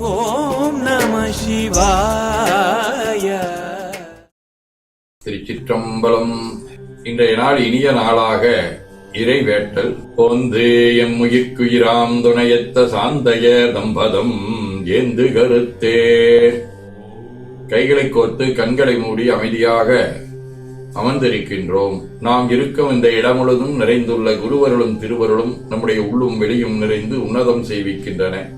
ஓம் நம சிவாய. திருச்சிற்றம்பலம். இன்றைய நாள் இனிய நாளாக இறைவேட்டல். பொந்து எம் உயிர்க்குயிராம் துணையத்த சாந்தைய தம்பதம் ஏந்து கருத்தே. கைகளை கோர்த்து கண்களை மூடி அமைதியாக அமர்ந்திருக்கின்றோம். நாம் இருக்கும் இந்த இடம் முழுதும் நிறைந்துள்ள குருவருளும் திருவருளும் நம்முடைய உள்ளும் வெளியும் நிறைந்து உன்னதம் செய்விக்கின்றன.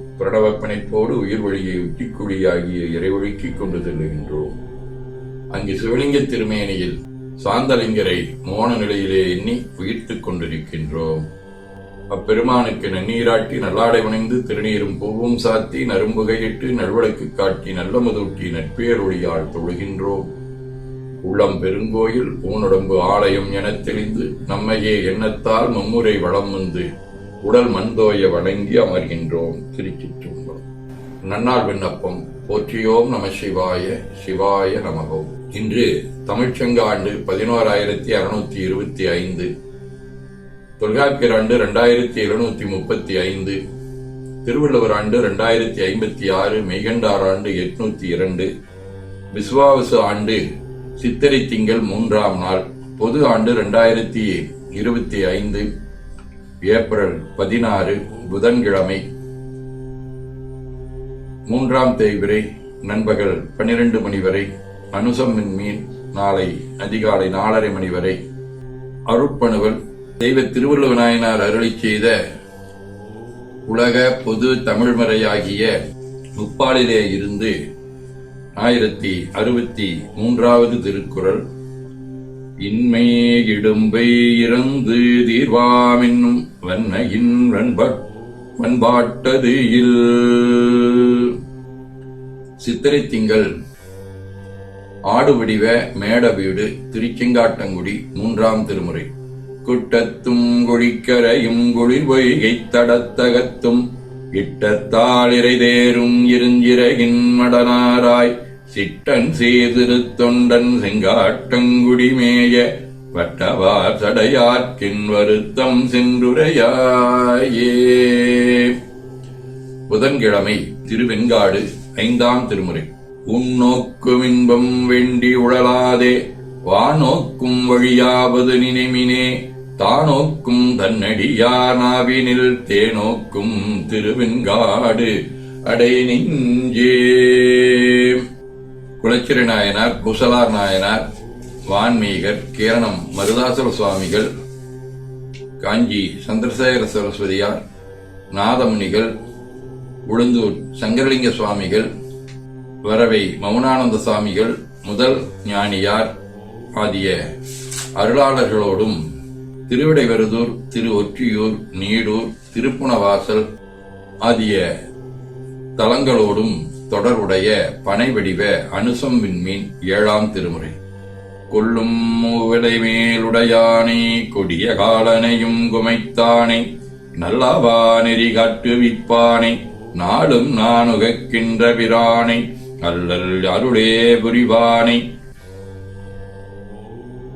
பிரணவப் பிணைப்போடு உயிர் வழியை உச்சிக்குழியாகிய இறைவழுக்கிக் கொண்டு செல்லுகின்றோம். அங்கு சிவலிங்க திருமேனியில் சாந்தலிங்கரை மோன நிலையிலே எண்ணி உயிர்த்துக் கொண்டிருக்கின்றோம். அப்பெருமானுக்கு நன்னீராட்டி நல்லாடை வணைந்து திருநீரும் பூவும் சாத்தி நரும்புகையிட்டு நல்வழக்கு காட்டி நல்ல முதூட்டி நட்பேரொழியால் தொழுகின்றோம். உள்ளம் பெருங்கோயில் ஊனுடம்பு ஆலயம் எனத் தெளிந்து நம்மையே எண்ணத்தால் மும்முறை வளம் வந்து உடல் மண்தோய வணங்கி அமர்கின்றோம் திருச்சிற்றம்பலம் நன்னாள் விண்ணப்பம் போற்றியோம் நம சிவாய சிவாய நமகோம் இன்று தமிழ்ச்சங்க ஆண்டு பதினோராயிரத்தி அறுநூத்தி இருபத்தி ஐந்து. தொல்காப்பியர் ஆண்டு ரெண்டாயிரத்தி எழுநூத்தி முப்பத்தி ஐந்து. திருவள்ளுவர் ஆண்டு ரெண்டாயிரத்தி ஐம்பத்தி ஆறு. மெய்கண்டார் ஆண்டு எட்நூத்தி இரண்டு. விஸ்வாவசு ஆண்டு சித்திரை திங்கள் மூன்றாம் நாள். பொது ஆண்டு ரெண்டாயிரத்தி இருபத்தி ஐந்து. ஏப்ரல் பதினாறு புதன்கிழமை. மூன்றாம் தேய்விரை நண்பகல் பன்னிரண்டு மணி வரை அனுசம் மீன் நாளை அதிகாலை நாலரை மணி வரை. அருட்பணுவல் தெய்வ திருவள்ளுவ நாயனார் அருளி செய்த உலக பொது தமிழ்மறையாகிய முப்பாலிலே இருந்து ஆயிரத்தி அறுபத்தி மூன்றாவது திருக்குறள் இன்மை இடும்பை இறந்து தீர்வாமென்னும் வன்மையின் வன்பாட்டது இல். சித்திரை திங்கள். ஆடு வடிவ மேட வீடு திருச்செங்காட்டங்குடி மூன்றாம் திருமுறை. குட்டத்தும் கொழிக்கரையும் குளிர் பொய்கை தடத்தகத்தும் இட்டத்தால் இறைதேரும் இருஞ்சிறகின் மடனாராய். சிட்டன் சீர்திரு தொண்டன் செங்காட்டங்குடி வட்டவார் சடையாற்றின் வருத்தம் சென்றுரையாயே. புதன்கிழமை திருவெண்காடு ஐந்தாம் திருமுறை. உன்னோக்கும் இன்பம் வேண்டி உழலாதே வானோக்கும் வழியாவது நினைமினே தானோக்கும் தன்னடியானாவினில் தேனோக்கும் திருவெண்காடு அடை நெஞ்சே குளச்சரி நாயனார் குசலார் நாயனார் வான்மீகர் கேரணம் மருதாசுர சுவாமிகள் காஞ்சி சந்திரசேகர சரஸ்வதியார் நாதமுனிகள் உளுந்தூர் சங்கரலிங்க சுவாமிகள் வரவை மௌனானந்த சுவாமிகள் முதல் ஞானியார் ஆகிய அருளாளர்களோடும் திருவிடைவருதூர் திரு ஒற்றியூர் நீடூர் திருப்புணவாசல் ஆகிய தலங்களோடும் தொடருடைய பனைவடிவ அனுசம் விண்மீன் ஏழாம் திருமுறை. கொல்லும் மூவிலை மேலுடையானே கொடிய காலனையும் குமைத்தானை நல்லாவா நெறி காட்டுவிப்பானை நாளும் நான் பிரானை அல்லல் அருளே புரிவானை.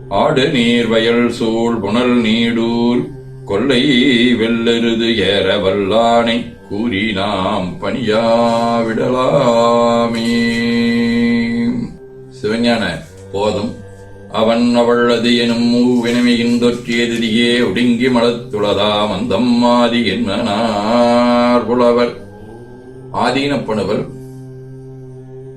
ஆடு நீர் வயல் சூழ் புனல் நீடூர் கொள்ளை வெள்ளருது ஏற வல்லானை கூறி நாம் பணியாவிடலாமே. சிவஞான போதும். அவன் அவளது எனும் மூவினமையின் தொற்றியதிரியே ஒடுங்கி மலத்துளதாம் அந்தம் ஆதி புலவர். ஆதீனப்பணுவர்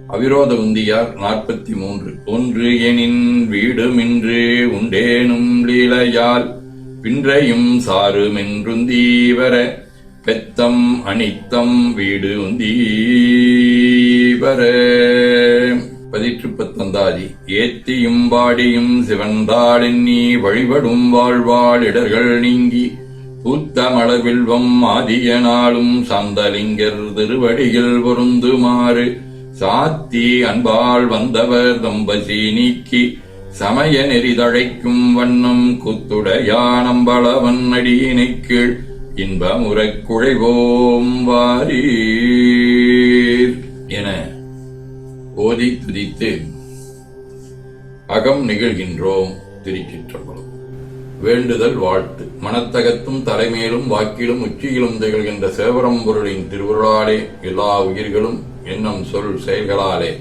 அவிரோத உந்தியார் நாற்பத்தி மூன்று ஒன்று எனின் வீடுமின்று உண்டேனும் லீலையால் பின்றையும் சாருமென்றுந்தீவர பெத்தம் அனித்தம் வீடு உந்தீவர பதிற்று பத்தந்தாதி ஏத்தியும் பாடியும் சிவந்தாடெண்ணி வழிபடும் வாழ்வாள் இடர்கள் நீங்கி பூத்த மலர்வில்வம் ஆதிய நாளும் சந்தலிங்கர் திருவடியில் பொருந்துமாறு சாத்தி அன்பால் வந்தவர் தம்பசி நீக்கி சமய நெறிதழைக்கும் வண்ணம் குத்துடையானம்பளவன் அடியினை கீழ். இன்பமுறக் குழைவோம் வாரீர் என ஓதி துதித்து அகம் நிகழ்கின்றோம் திருச்சிற்றம்பலம். வேண்டுதல் வாழ்த்து. மனத்தகத்தும் தலைமையிலும் வாக்கிலும் உச்சியிலும் திகழ்கின்ற சேவரம்பொருளின் திருவுருளாலே எல்லா உயிர்களும் எண்ணம் சொல் செயல்களாலே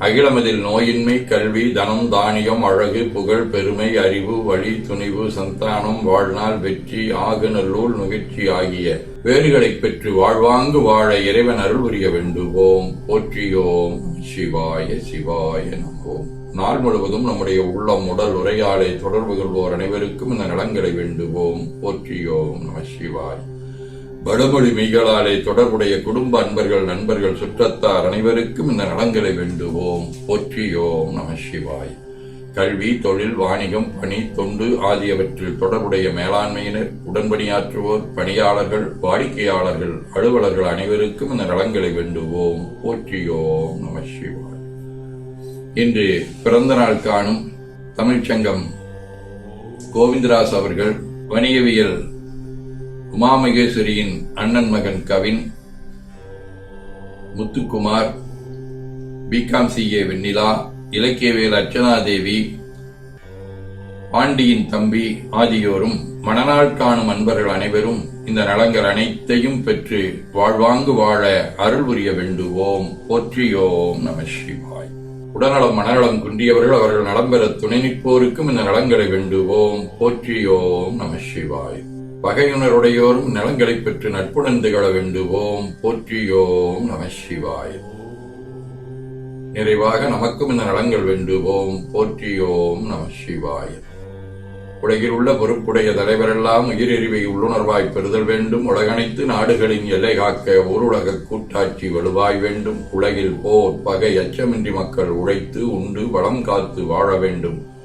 அகிலமதில் நோயின்மை கல்வி தனம் தானியம் அழகு புகழ் பெருமை அறிவு வழி துணிவு சந்தானம் வாழ்நாள் வெற்றி ஆகு நுகர்ச்சி ஆகிய வேறுகளைப் பெற்று வாழ்வாங்கு வாழ இறைவன் அருள் புரிய வேண்டுவோம். போற்றியோம். சிவாய சிவாய நமோம் நாள் முழுவதும் நம்முடைய உள்ளம் உடல் உரையாடை தொடர்பு கொள்வோர் அனைவருக்கும் இந்த நலங்களை வேண்டுவோம். போற்றியோம். நம சிவாய். வடமொழி மெய்களாலே தொடர்புடைய குடும்ப அன்பர்கள் நண்பர்கள் சுற்றத்தார் அனைவருக்கும் இந்த நலங்களை வேண்டுவோம். போற்றியோம் நம சிவாய். கல்வி தொழில் வாணிகம் பணி தொண்டு ஆகியவற்றில் தொடர்புடைய மேலாண்மையினர் உடன்பணியாற்றுவோர் பணியாளர்கள் வாடிக்கையாளர்கள் அலுவலர்கள் அனைவருக்கும் இந்த நலங்களை வேண்டுவோம். போற்றியோம் நம சிவாய். இன்று பிறந்த நாள் காணும் தமிழ்ச்சங்கம் கோவிந்தராஸ் அவர்கள் வணிகவியல் உமாமகேஸ்வரியின் அண்ணன் மகன் Kavin Muthukumar B Com CA Vennila Ilakkiyavel Archanadevi பாண்டியின் தம்பி ஆகியோரும் மணநாள் காணும் அன்பர்கள் அனைவரும் இந்த நலங்கள் அனைத்தையும் பெற்று வாழ்வாங்கு வாழ அருள் புரிய வேண்டுவோம். போற்றியோம் நம சிவாய். உடல்நலம் மனநலம் குன்றியவர்கள் அவர்கள் நலம் பெற துணை நிற்போருக்கும் இந்த நலங்களை வேண்டுவோம். போற்றியோம் நம சிவாய். பகையுணருடையோரும் நலங்களை பெற்று நட்புணர்ந்து திகழ வேண்டுவோம். போற்றியோம் நம சிவாய். நிறைவாக நமக்கும் இந்த நலங்கள் வேண்டுவோம். போற்றியோம் நம சிவாய். உலகில் உள்ள பொறுப்புடைய தலைவரெல்லாம் உயிரெறிவை உள்ளுணர்வாய் பெறுதல் வேண்டும். உலகனைத்து நாடுகளின் எல்லை காக்க ஊருலக கூட்டாட்சி வலுவாய் வேண்டும். உலகில் போர் பகை அச்சமின்றி மக்கள் உழைத்து உண்டு வளம் காத்து வாழ வேண்டும்.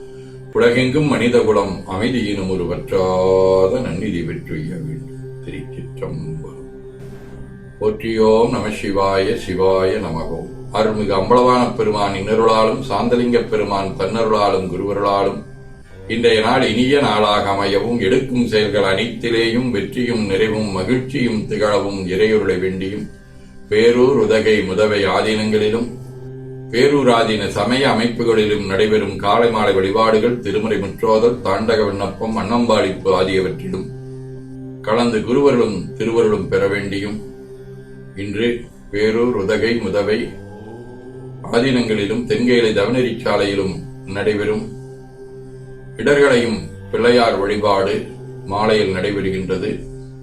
உலகெங்கும் மனிதகுலம் அமைதியினும் ஒரு வற்றாத நன்னிதி பெற்றுய வேண்டும். திருச்சிற்றம்பலம். போற்றியோம் நம சிவாய சிவாய நமகோம் அருள்மிகு அம்பளவான பெருமான் இன்னருளாலும் சாந்தலிங்க பெருமான் தன்னருளாலும் குருவருளாலும் இன்றைய நாள் இனிய நாளாக அமையவும் எடுக்கும் செயல்கள் அனைத்திலேயும் வெற்றியும் நிறைவும் மகிழ்ச்சியும் திகழவும் இறையொருளை வேண்டியும் பேரூர் உதகை முதவை ஆதீனங்களிலும் பேரூராதீன சமய அமைப்புகளிலும் நடைபெறும் காலை மாலை வழிபாடுகள் திருமுறை முற்றோதல் தாண்டக விண்ணப்பம் அன்னம்பாளிப்பு ஆகியவற்றிலும் கலந்து குருவர்களும் திருவருளும் பெற வேண்டியும். இன்று பேரூர் உதகை முதவை ஆதீனங்களிலும் தென்கேலை தவநெறி சாலையிலும் நடைபெறும் இடர்களையும் பிள்ளையார் வழிபாடு மாலையில் நடைபெறுகின்றது.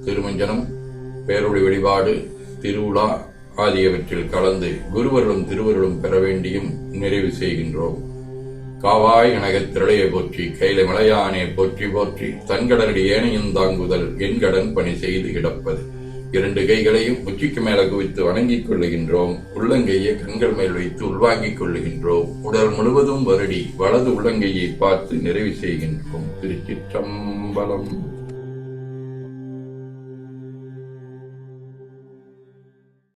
திருமஞ்சனம் பேரொழி வழிபாடு திருவிழா ஆகியவற்றில் கலந்து குருவருளும் திருவருளும் பெற வேண்டியும் நிறைவு செய்கின்றோம். காவாய் கனகத் திரளையை போற்றி கையில மலையானே போற்றி போற்றி தன்கடலடி ஏனையும் தாங்குதல் என்கடன் பணி செய்து கிடப்பது. இரண்டு கைகளையும் உச்சிக்கு மேல குவித்து வணங்கிக் கொள்ளுகின்றோம். உள்ளங்கையை கண்கள் மேல் வைத்து உள்வாங்கிக் கொள்ளுகின்றோம். உடல் முழுவதும் வருடி வலது உள்ளங்கையை பார்த்து நிறைவு செய்கின்றோம். திருச்சிற்றம்பலம்.